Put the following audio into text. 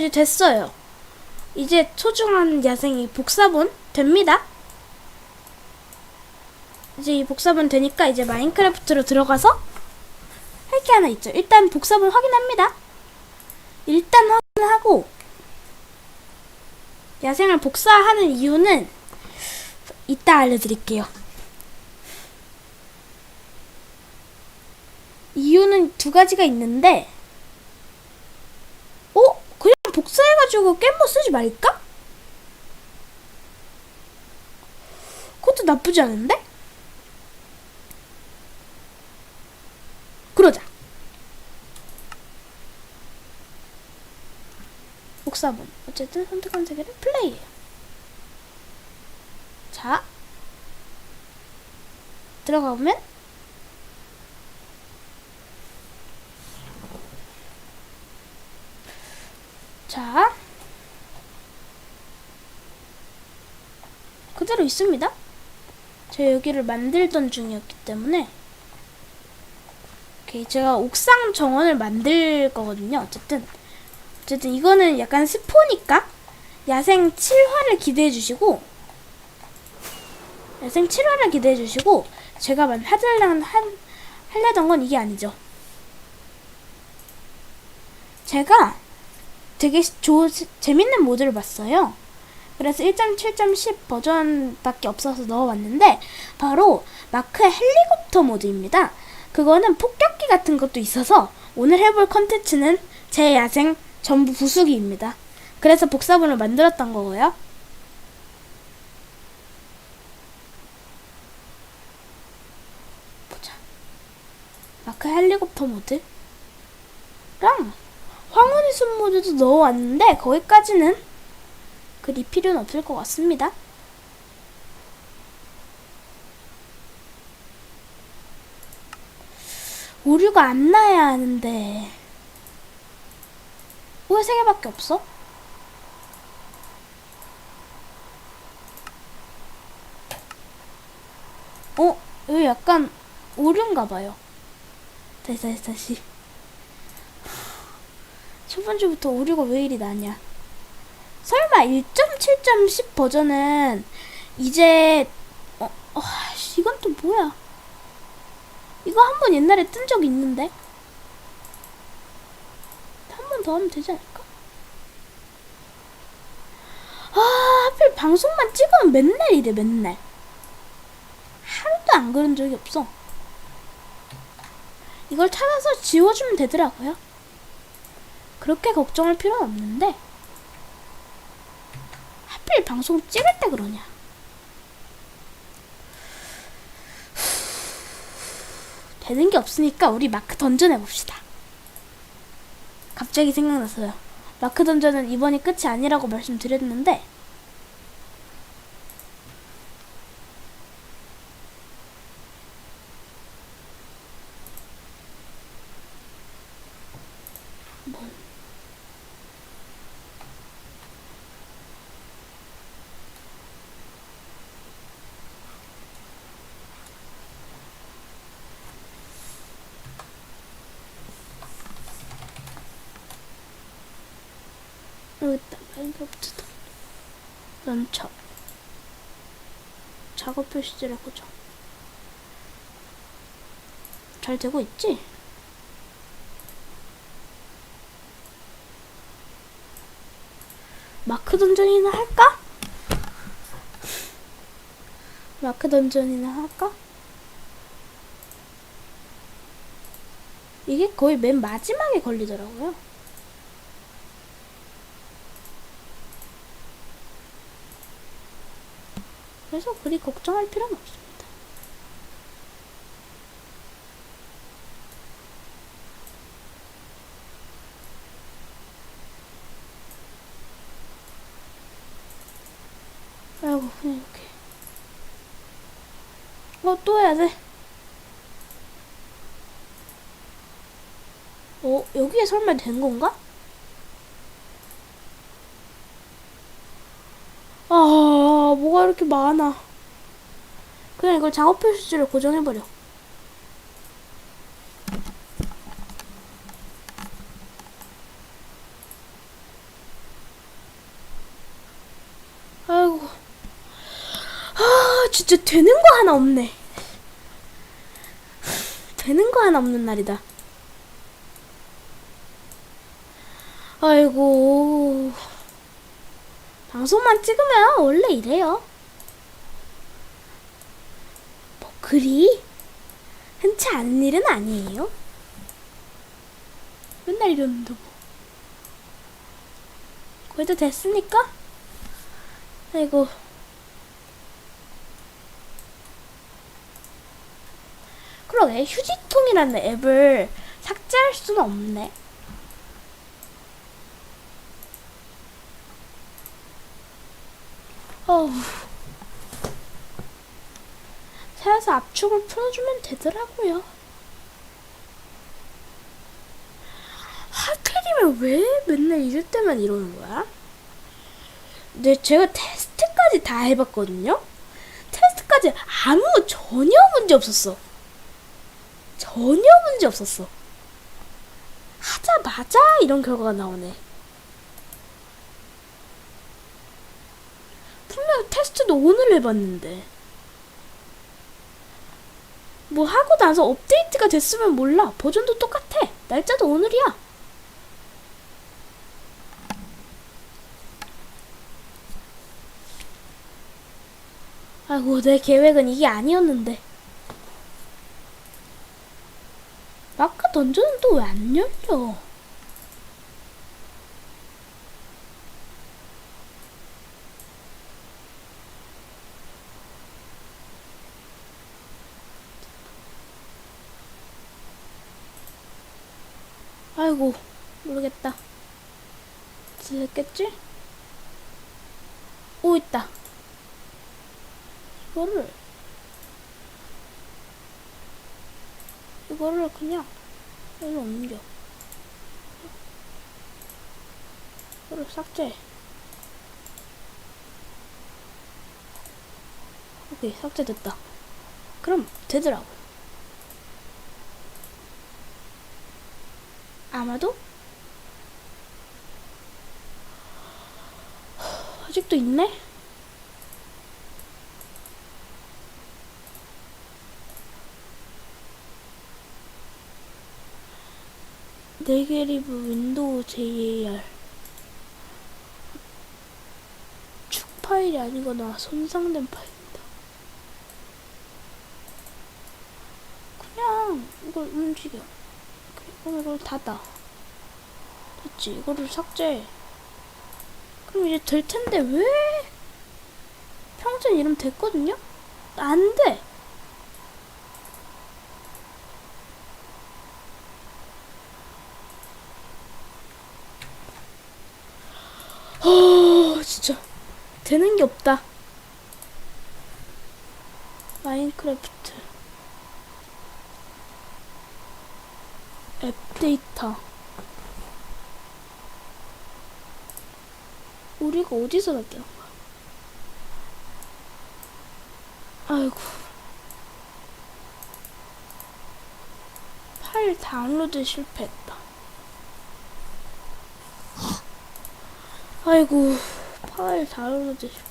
이제 됐어요. 이제 소중한 야생이 복사본 됩니다. 이제 이 복사본 되니까 이제 마인크래프트로 들어가서 할 게 하나 있죠. 일단 복사본 확인합니다. 일단 확인하고 야생을 복사하는 이유는 이따 알려드릴게요. 이유는 두 가지가 있는데, 어? 그냥 복사 해가지고 깻모 쓰지 말까? 그것도 나쁘지 않은데? 그러자. 복사본. 어쨌든 선택한 세계를 플레이해요. 자. 들어가 보면 자. 그대로 있습니다. 제가 여기를 만들던 중이었기 때문에 오케이 제가 옥상 정원을 만들 거거든요. 어쨌든 어쨌든 이거는 약간 스포니까 야생 7화를 기대해 주시고 야생 7화를 기대해 주시고 제가 만 하려던 한 하려던 건 이게 아니죠. 제가 되게 조, 재밌는 모드를 봤어요. 그래서 1.7.10 버전밖에 없어서 넣어왔는데 바로 마크의 헬리콥터 모드입니다. 그거는 폭격기 같은 것도 있어서 오늘 해볼 컨텐츠는 제 야생 전부 부수기입니다. 그래서 복사본을 만들었던 거고요. 보자. 마크 헬리콥터 모드랑 황혼의 숲 모드도 넣어왔는데 거기까지는 그리 필요는 없을 것 같습니다. 오류가 안 나야 하는데 왜세 개밖에 없어? 어? 여기 약간 오류인가 봐요. 다시 다시 다시 첫 번째부터 오류가 왜 이리 나냐 설마 1.7.10 버전은 이제 어, 어 씨, 이건 또 뭐야? 이거 한 번 옛날에 뜬적 있는데? 한 번 더 하면 되지 않을까? 아 하필 방송만 찍으면 맨날 이래 맨날. 하루도 안 그런 적이 없어. 이걸 찾아서 지워주면 되더라고요. 그렇게 걱정할 필요는 없는데 하필 방송 찍을 때 그러냐? 되는 게 없으니까 우리 마크 던전 해봅시다. 갑자기 생각났어요. 마크 던전은 이번이 끝이 아니라고 말씀드렸는데 여기 있다. 마인크래프트다. 런처. 작업 표시지를 고정. 잘 되고 있지? 마크 던전이나 할까? 마크 던전이나 할까? 이게 거의 맨 마지막에 걸리더라고요. 그래서 그리 걱정할 필요는 없습니다. 아이고, 그냥 이렇게. 어, 또 해야 돼. 어, 여기에 설마 된 건가? 아, 뭐가 이렇게 많아. 그냥 이걸 작업 표시지를 고정해버려. 아이고. 아, 진짜 되는 거 하나 없네. 되는 거 하나 없는 날이다. 아이고. 방송만 찍으면 원래 이래요. 뭐, 그리 흔치 않은 일은 아니에요. 맨날 이러는데 뭐. 그래도 됐으니까? 아이고. 그러게 휴지통이라는 앱을 삭제할 수는 없네. 어우. 살아서 압축을 풀어주면 되더라고요. 하필이면 왜 맨날 이럴 때만 이러는 거야? 근데 제가 테스트까지 다 해봤거든요? 테스트까지 아무 전혀 문제 없었어. 전혀 문제 없었어. 하자마자 이런 결과가 나오네. 분명 테스트도 오늘 해봤는데. 뭐 하고 나서 업데이트가 됐으면 몰라. 버전도 똑같아. 날짜도 오늘이야. 아이고, 내 계획은 이게 아니었는데. 아까 던전은 또 왜 안 열려? 아이고, 모르겠다. 됐겠지? 오, 있다. 이거를, 이거를 그냥, 여기로 옮겨. 이거를 삭제. 오케이, 삭제됐다. 그럼 되더라고. 아마도? 아직도 있네? 네개 리브 윈도우 JAR 축 파일이 아니거나 손상된 파일입니다. 그냥 이걸 움직여. 그럼 이걸 닫아. 됐지. 이거를 삭제. 그럼 이제 될 텐데 왜? 평생 이름 됐거든요? 안 돼. 어, 진짜 되는 게 없다. 마인크래프트 앱 데이터 우리가 어디서 거야? 아이고 파일 다운로드 실패했다. 아이고 파일 다운로드 실패.